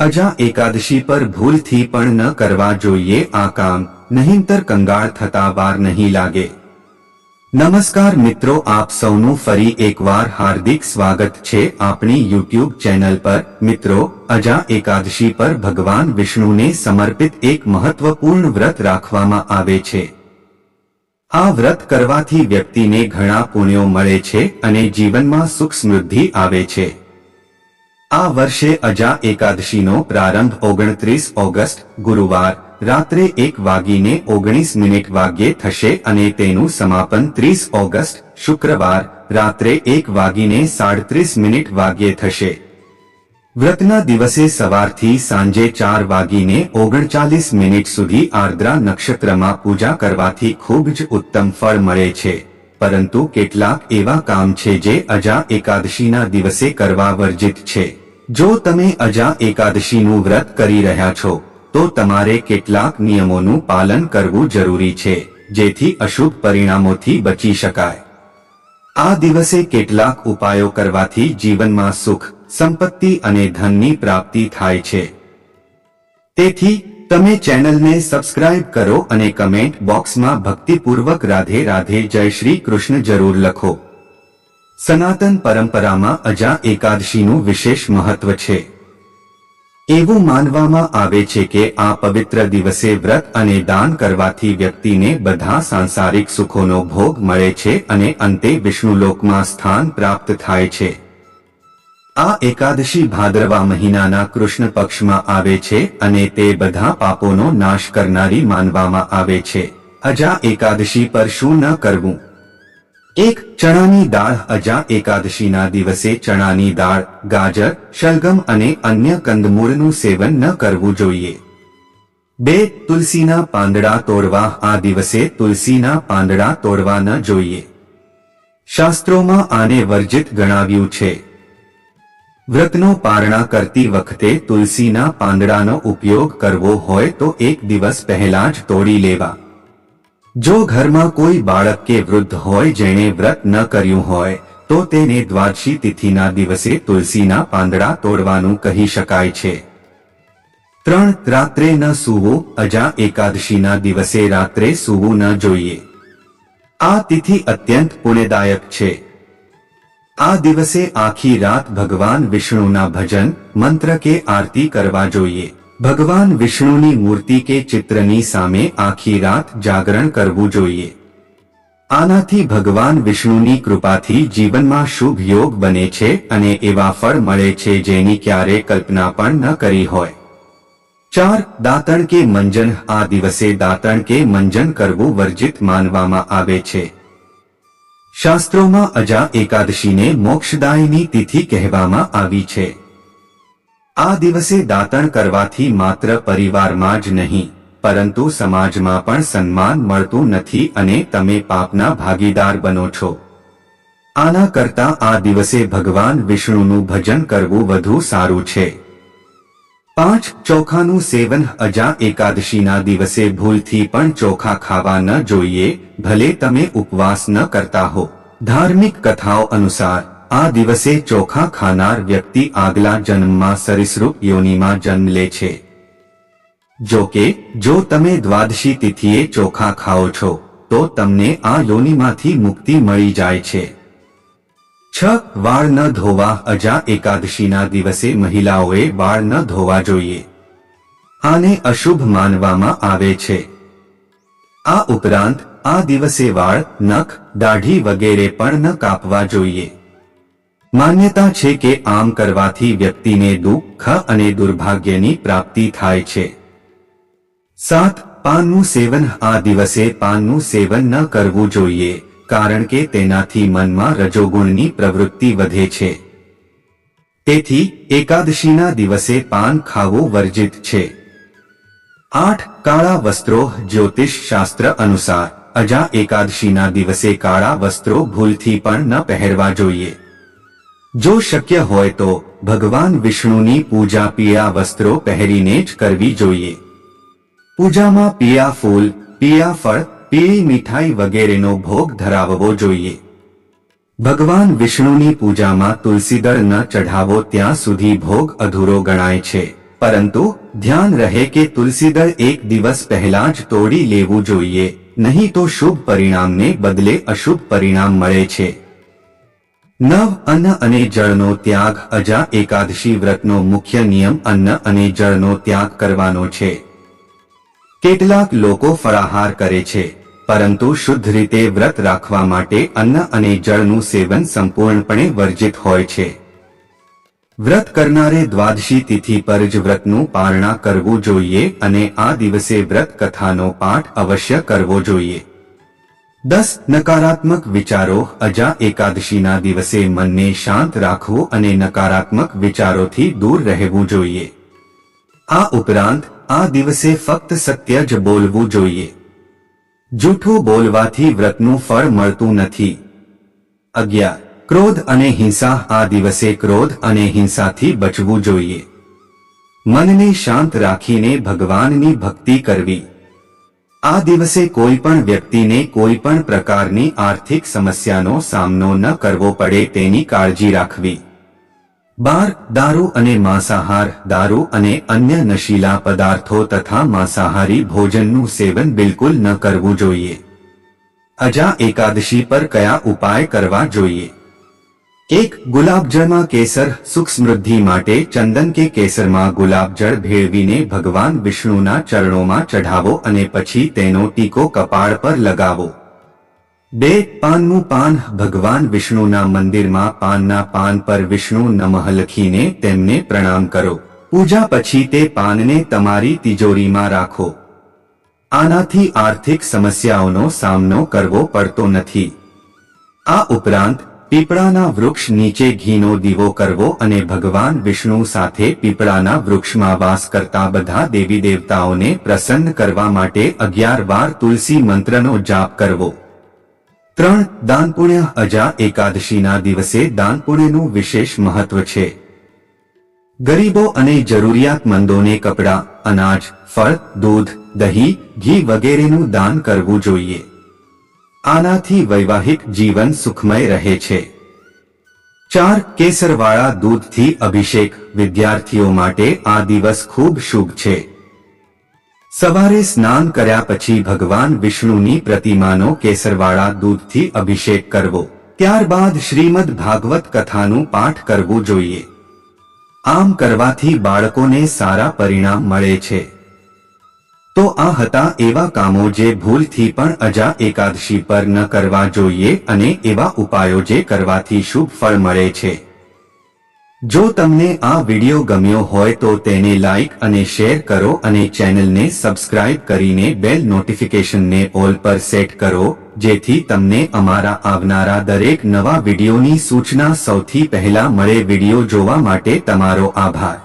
અજા એકાદશી પર ભૂલથી પણ ન કરવા જોઈએ આ કામ, નહીંતર કંગાળ થતા વાર નહીં લાગે. નમસ્કાર મિત્રો, આપ સૌનું ફરી એકવાર હાર્દિક સ્વાગત છે આપણી યુટ્યુબ ચેનલ પર. મિત્રો, અજા એકાદશી પર ભગવાન વિષ્ણુને સમર્પિત એક મહત્વપૂર્ણ વ્રત રાખવામાં આવે છે. આ વ્રત કરવાથી વ્યક્તિને ઘણા પુણ્યો મળે છે અને જીવનમાં સુખ સમૃદ્ધિ આવે છે. આ વર્ષે અજા એકાદશીનો પ્રારંભ ઓગણત્રીસ ઓગસ્ટ, ગુરુવાર, રાત્રે એક વાગીને ઓગણીસ મિનિટ વાગ્યે થશે અને તેનું સમાપન ત્રીસ ઓગસ્ટ, શુક્રવાર, રાત્રે એક વાગીને સાડત્રીસ મિનિટ વાગ્યે થશે. વ્રતના દિવસે સવારથી સાંજે ચાર વાગીને ઓગણચાલીસ મિનિટ સુધી આર્દ્રા નક્ષત્રમાં પૂજા કરવાથી ખૂબ જ ઉત્તમ ફળ મળે છે. પરંતુ કેટલાક એવા કામ છે જે અજા એકાદશીના દિવસે કરવા વર્જિત છે. જો તમે અજા એકાદશીનું વ્રત કરી રહ્યા છો, તો તમારે કેટલાક નિયમોનું પાલન કરવું જરૂરી છે, જેથી અશુભ પરિણામોથી બચી શકાય. આ દિવસે કેટલાક ઉપાયો કરવાથી જીવનમાં સુખ, સંપત્તિ અને ધનની પ્રાપ્તિ થાય છે. તેથી, તમે ચેનલને સબસ્ક્રાઇબ કરો અને કમેન્ટ બોક્સમાં ભક્તિપૂર્વક રાધે રાધે જય શ્રી કૃષ્ણ જરૂર લખો. સનાતન પરંપરામાં અજા એકાદશીનું વિશેષ મહત્વ છે. એવું માનવામાં આવે છે કે આ પવિત્ર દિવસે વ્રત અને દાન કરવાથી વ્યક્તિને બધા સાંસારિક સુખોનો ભોગ મળે છે અને અંતે વિષ્ણુલોકમાં સ્થાન પ્રાપ્ત થાય છે. આ એકાદશી ભાદરવા મહિનાના કૃષ્ણ પક્ષમાં આવે છે અને તે બધા પાપોનો નાશ કરનારી માનવામાં આવે છે. અજા એકાદશી પર શું ન કરવું? એક ચણાની દાળ અજા એકાદશીના દિવસે ચણાની દાળ, ગાજર, શલગમ અને અન્ય કંદમૂળનું સેવન ન કરવું જોઈએ. બે, તુલસીના પાંદડા તોડવા, આ દિવસે તુલસીના પાંદડા તોડવા ન જોઈએ. શાસ્ત્રોમાં આને વર્જિત ગણાવ્યું છે. વ્રતનો પારણા કરતી વખતે તુલસીના પાંદડાનો ઉપયોગ કરવો હોય તો એક દિવસ પહેલા જ તોડી લેવા. જો ઘરમાં કોઈ બાળક કે વૃદ્ધ હોય જેણે વ્રત ન કર્યું હોય, તો તેને દ્વાદશી તિથિના દિવસે તુલસીના પાંદડા તોડવાનું કહી શકાય છે. ત્રણ રાત્રે ન સૂવું, અજા એકાદશીના દિવસે રાત્રે સૂવું ન જોઈએ. આ તિથિ અત્યંત પુણ્યદાયક છે. આ દિવસે આખી રાત ભગવાન વિષ્ણુના ભજન, મંત્ર કે આરતી કરવા જોઈએ. ભગવાન વિષ્ણુની મૂર્તિ કે ચિત્રની સામે આખી રાત જાગરણ કરવું જોઈએ. આનાથી ભગવાન વિષ્ણુની કૃપાથી જીવનમાં શુભ યોગ બને છે અને એવા ફળ મળે છે જેની ક્યારે કલ્પના પણ ન કરી હોય. ચાર, દાંતણ કે મંજન. આ દિવસે દાંતણ કે મંજન કરવું વર્જિત માનવામાં આવે છે. શાસ્ત્રોમાં અજા એકાદશીને મોક્ષદાયની તિથિ કહેવામાં આવી છે. આ દિવસે દાતણ કરવાથી માત્ર પરિવારમાં જ નહીં, પરંતુ સમાજમાં પણ સન્માન મળતું નથી અને તમે પાપના ભાગીદાર બનો છો. આના કરતા આ દિવસે ભગવાન વિષ્ણુનું ભજન કરવું વધુ સારું છે. પાંચ ચોખાનું સેવન અજા એકાદશીના દિવસે ભૂલથી પણ ચોખા ખાવા ન જોઈએ, ભલે તમે ઉપવાસ ન કરતા હો. ધાર્મિક કથાઓ અનુસાર આ દિવસે ચોખા ખાનાર વ્યક્તિ આગલા જન્મમાં સરિસૃપ યોનિમાં જન્મ લે છે. જો કે, જો તમે દ્વાદશી તિથિએ ચોખા ખાઓ છો, તો તમને આ યોનિમાંથી મુક્તિ મળી જાય છે. છ વાળ ન ધોવા અજા એકાદશીના દિવસે મહિલાઓએ વાળ ન ધોવા જોઈએ. આને અશુભ માનવામાં આવે છે. આ ઉપરાંત, આ દિવસે વાળ, નખ, દાઢી વગેરે પણ ન કાપવા જોઈએ. માન્યતા છે કે આમ કરવાથી વ્યક્તિને દુઃખ અને દુર્ભાગ્યની પ્રાપ્તિ થાય છે. સાત, પાનનું સેવન. આ દિવસે પાનનું સેવન ન કરવું જોઈએ, કારણ કે તેનાથી મનમાં રજોગુણની પ્રવૃત્તિ વધે છે. તેથી, એકાદશીના દિવસે પાન ખાવું વર્જિત છે. આઠ, કાળા વસ્ત્રો. જ્યોતિષ શાસ્ત્ર અનુસાર, અજા એકાદશીના દિવસે કાળા વસ્ત્રો ભૂલથી પણ ન પહેરવા જોઈએ. જો શક્ય હોય તો ભગવાન વિષ્ણુની પૂજા પીળા વસ્ત્રો પહેરીને જ કરવી જોઈએ. પૂજામાં પીળા ફૂલ પીળા ફળ, પીળી મીઠાઈ વગેરેનો ભોગ ધરાવવો જોઈએ. ભગવાન વિષ્ણુની પૂજામાં તુલસીદળ ન ચઢાવો ત્યાં સુધી ભોગ અધૂરો ગણાય છે. પરંતુ ધ્યાન રહે કે તુલસીદળ એક દિવસ પહેલા જ તોડી લેવું જોઈએ, નહીં તો શુભ પરિણામને બદલે અશુભ પરિણામ મળે છે. નવ અન્ન અને જળનો ત્યાગ અજા એકાદશી વ્રતનો મુખ્ય નિયમ અન્ન અને જળનો ત્યાગ કરવાનો છે. કેટલાક લોકો ફળાહાર કરે છે, પરંતુ શુદ્ધ રીતે વ્રત રાખવા માટે અન્ન અને જળનું સેવન સંપૂર્ણપણે વર્જિત હોય છે. વ્રત કરનારે દ્વાદશી તિથિ પર જ વ્રતનું પારણા કરવું જોઈએ અને આ દિવસે વ્રત કથાનો પાઠ અવશ્ય કરવો જોઈએ. દસ નકારાત્મક વિચારો અજા એકાદશીના દિવસે મનને શાંત રાખવું અને નકારાત્મક વિચારોથી દૂર રહેવું જોઈએ. આ ઉપરાંત, આ દિવસે ફક્ત સત્ય જ બોલવું જોઈએ. જૂઠું બોલવાથી વ્રતનું ફળ મળતું નથી. અગિયાર, ક્રોધ અને હિંસા આ દિવસે ક્રોધ અને હિંસાથી બચવું જોઈએ. મનને શાંત રાખીને ભગવાનની ભક્તિ કરવી. આ દિવસે કોઈ પણ વ્યક્તિને કોઈ પણ પ્રકારની આર્થિક સમસ્યાનો સામનો ન કરવો પડે તેની કાળજી રાખવી. બાર, દારૂ અને માંસાહાર, દારૂ અને અન્ય નશીલા પદાર્થો તથા માંસાહારી ભોજનનું સેવન બિલકુલ ન કરવું જોઈએ. અજા એકાદશી પર કયા ઉપાય કરવા જોઈએ? એક ગુલાબજળમાં કેસર સુખ સમૃદ્ધિ માટે ચંદન કે કેસરમાં ગુલાબજળ ભેળવીને ભગવાન વિષ્ણુના ચરણોમાં ચઢાવો અને પછી તેનો ટીકો કપાળ પર લગાવો. બે, પાનનું પાન. ભગવાન વિષ્ણુના મંદિરમાં પાનના પાન પર વિષ્ણુ નમઃ લખીને તેમને પ્રણામ કરો. પૂજા પછી તે પાનને તમારી તિજોરીમાં રાખો. આનાથી આર્થિક સમસ્યાઓનો સામનો કરવો પડતો નથી. આ ઉપરાંત પીપળાના વૃક્ષ નીચે ઘીનો દીવો કરવો અને ભગવાન વિષ્ણુ સાથે પીપળાના વૃક્ષમાં વાસ કરતા બધા દેવી દેવતાઓને પ્રસન્ન કરવા માટે અગિયાર વાર તુલસી મંત્રનો જાપ કરવો. ત્રણ, દાનપુણ્ય અજા એકાદશીના દિવસે દાનપુણ્યનું વિશેષ મહત્વ છે. ગરીબો અને જરૂરિયાતમંદોને કપડાં, અનાજ, ફળ, દૂધ, દહીં, ઘી વગેરેનું દાન કરવું જોઈએ. આનાથી વૈવાહિક જીવન સુખમય રહે છે. ચાર કેસરવાળા દૂધથી અભિષેક વિદ્યાર્થીઓ માટે આ દિવસ ખૂબ શુભ છે. સવારે સ્નાન કર્યા પછી ભગવાન વિષ્ણુની પ્રતિમાનો કેસરવાળા દૂધથી અભિષેક કરવો. ત્યારબાદ શ્રીમદ ભાગવત કથાનું પાઠ કરવું જોઈએ. આમ કરવાથી બાળકોને સારા પરિણામ મળે છે. તો આ હતા એવા કામો જે ભૂલથી પણ અજા એકાદશી પર ન કરવા જોઈએ અને એવા ઉપાયો જે કરવાથી શુભ ફળ મળે છે. જો તમને આ વિડિયો ગમ્યો હોય તો તેને લાઇક અને શેર કરો અને ચેનલને સબસ્ક્રાઇબ કરીને બેલ નોટિફિકેશનને ઓલ પર સેટ કરો, જેથી તમને અમારા આવનારા દરેક નવા વિડિયોની સૂચના સૌથી પહેલા મળે વિડિયો જોવા માટે તમારો આભાર.